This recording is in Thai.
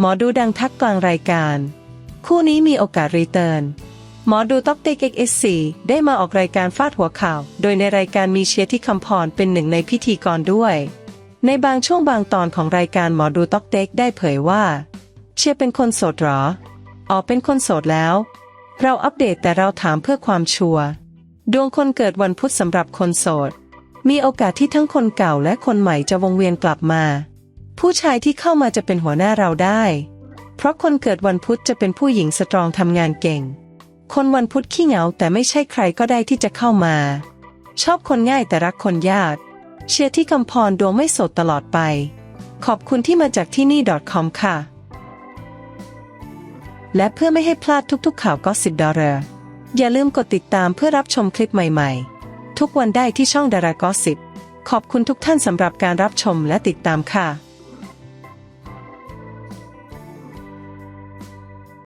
หมอดูดังทักกลางรายการ คู่นี้มีโอกาสรีเทิร์นหมอดูต็อกเต็กเอสซีได้มาออกรายการฟาดหัวข่าว โดยในรายการมีเชียร์ที่คำพรเป็นหนึ่งในพิธีกรด้วย ในบางช่วงบางตอนของรายการหมอดูต็อกเต็กได้เผยว่า เชียร์เป็นคนโสดหรออ๋อเป็นคนโสดแล้ว เราอัปเดตแต่เราถามเพื่อความชัวร์ดวงคนเกิดวันพุธสำหรับคนโสด มีโอกาสที่ทั้งคนเก่าและคนใหม่จะวงเวียนกลับมา ผู้ชายที่เข้ามาจะเป็นหัวหน้าเราได้ เพราะคนเกิดวันพุธจะเป็นผู้หญิงสตรองทำงานเก่ง คนวันพุธขี้เหงาแต่ไม่ใช่ใครก็ได้ที่จะเข้ามา ชอบคนง่ายแต่รักคนยาก เชียร์ที่กำพรดวงไม่โสดตลอดไป ขอบคุณที่มาจากที่นี่ .com ค่ะ และเพื่อไม่ให้พลาดทุกๆ ข่าวก็สิบดอลลาร์อย่าลืมกดติดตามเพื่อรับชมคลิปใหม่ๆ ทุกวันได้ที่ช่องดารากอสิบขอบคุณทุกท่านสำหรับการรับชมและติดตามค่ะ